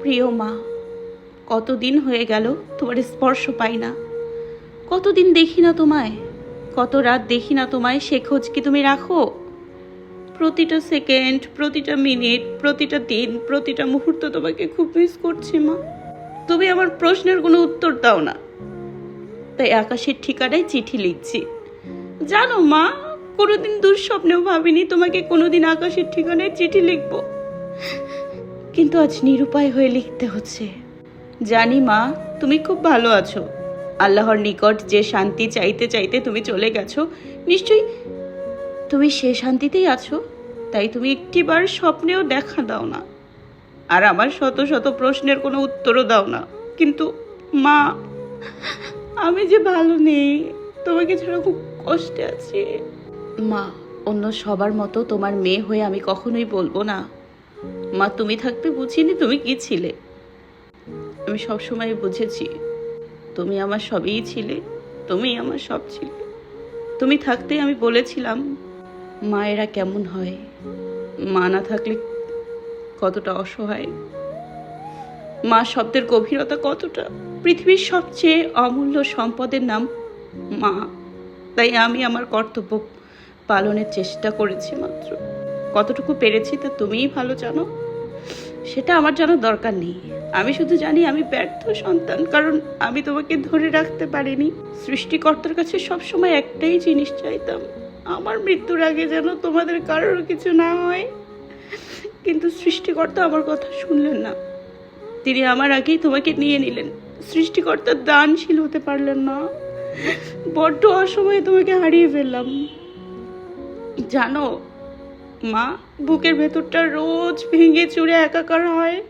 প্রিয় মা, কতদিন হয়ে গেল তোমার স্পর্শ পাই না। কতদিন দেখি না তোমায়, কত রাত দেখি না তোমায়, সে খোঁজ কি তুমি রাখো? প্রতিটা সেকেন্ড, প্রতিটা মিনিট, প্রতিটা দিন, প্রতিটা মুহূর্ত তোমাকে খুব মিস করছি মা। তুমি আমার প্রশ্নের কোনো উত্তর দাও না। তাই আকাশের ঠিকানায় চিঠি লিখছি। জানো মা, কোনোদিন দুঃস্বপ্নেও ভাবিনি তোমাকে কোনোদিন আকাশের ঠিকানায় চিঠি লিখব। কিন্তু আজ নিরুপায় হয়ে লিখতে হচ্ছে। জানি মা, তুমি খুব ভালো আছো। আল্লাহর নিকট যে শান্তি চাইতে চাইতে তুমি চলে গেছো, নিশ্চয়ই তুমি সে শান্তিতেই আছো। তাই তুমি একটিবার স্বপ্নেও দেখা দাও না। আর আমার শত শত প্রশ্নের কোনো উত্তরও দাও না। কিন্তু মা, আমি যে ভালো নেই, তোমাকে ছাড়া খুব কষ্টে আছি। মা, অন্য সবার মতো তোমার মেয়ে হয়ে আমি কখনোই বলব না। মা, তুমি থাকতে বুঝিনি তুমি কি ছিলে? আমি সবসময় বুঝেছি, তুমি আমার সবই ছিলে, তুমি আমার সব ছিলে। তুমি থাকতে আমি বলেছিলাম, মায়েরা কেমন হয়? মা না থাকলে কতটা অসহায়? মা শব্দের গভীরতা কতটা? পৃথিবীর সবচেয়ে অমূল্য সম্পদের নাম মা। তাই আমি আমার কর্তব্য পালনের চেষ্টা করেছি মাত্র। কতটুকু পেরেছি তা তুমিই ভালো জানো। সেটা আমার জানার দরকার নেই। আমি শুধু জানি আমি ব্যর্থ সন্তান, কারণ আমি তোমাকে ধরে রাখতে পারিনি। সৃষ্টিকর্তার কাছে সবসময় একটাই জিনিস চাইতাম, আমার মৃত্যুর আগে যেন তোমাদের কারোর কিছু না হয়। কিন্তু সৃষ্টিকর্তা আমার কথা শুনলেন না। তিনি আমার আগেই তোমাকে নিয়ে নিলেন। সৃষ্টিকর্তার দানশীল হতে পারলেন না। বড্ড অসময়ে তোমাকে হারিয়ে ফেললাম। জানো মা, বুকের ভেতরটা রোজ ভেঙে চুরে একাকার হয়।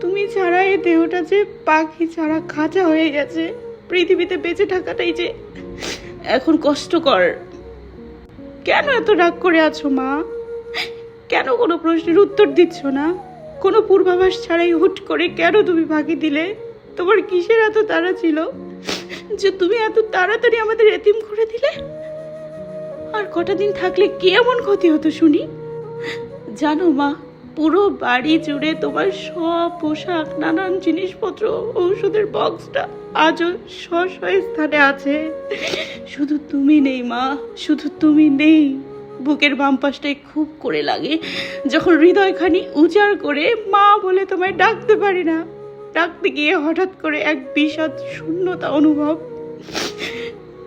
তুমি ছাড়া এই দেহটা যে পাখি ছাড়া খাঁচা হয়ে গেছে, পৃথিবীতে বেঁচে থাকাটাই যে এখন কষ্টকর। কেন এত রাগ করে আছো মা? কেন কোনো প্রশ্নের উত্তর দিচ্ছ না? কোনো পূর্বাভাস ছাড়াই হুট করে কেন তুমি ফাঁকি দিলে? তোমার কিসের এত তাড়া ছিল যে তুমি এত তাড়াতাড়ি আমাদের এতিম করে দিলে? আর কটা দিন থাকলে কি এমন ক্ষতি হতো শুনি? জানো মা, পুরো বাড়ি জুড়ে তোমার সব পোশাক, নানান জিনিসপত্র, ঔষধের বক্সটা আজও স্ব স্থানে আছে। শুধু তুমি নেই মা, শুধু তুমি নেই। বুকের বাম পাশটায় খুব করে লাগে, যখন হৃদয়খানি উজাড় করে মা বলে তোমায় ডাকতে পারি না। ডাকতে গিয়ে হঠাৎ করে এক বিষাদ শূন্যতা অনুভব।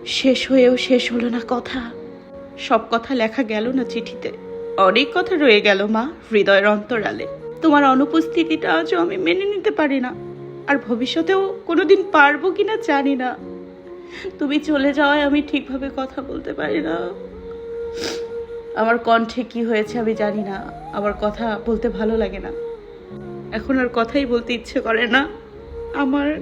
শেষ হয়েও শেষ হলো না কথা। সব কথা লেখা গেল না চিঠিতে। অনেক কথা রয়ে গেল মা, হৃদয়ের অন্তরালে। তোমার অনুপস্থিতিটা আজও আমি মেনে নিতে পারি না। আর ভবিষ্যতেও কোনোদিন পারব কিনা জানি না। তুমি চলে যাওয়ায় আমি ঠিকভাবে কথা বলতে পারি না। আমার কণ্ঠে কি হয়েছে আমি জানি না। আমার কথা বলতে ভালো লাগে না। এখন আর কথাই বলতে ইচ্ছে করে না। আমার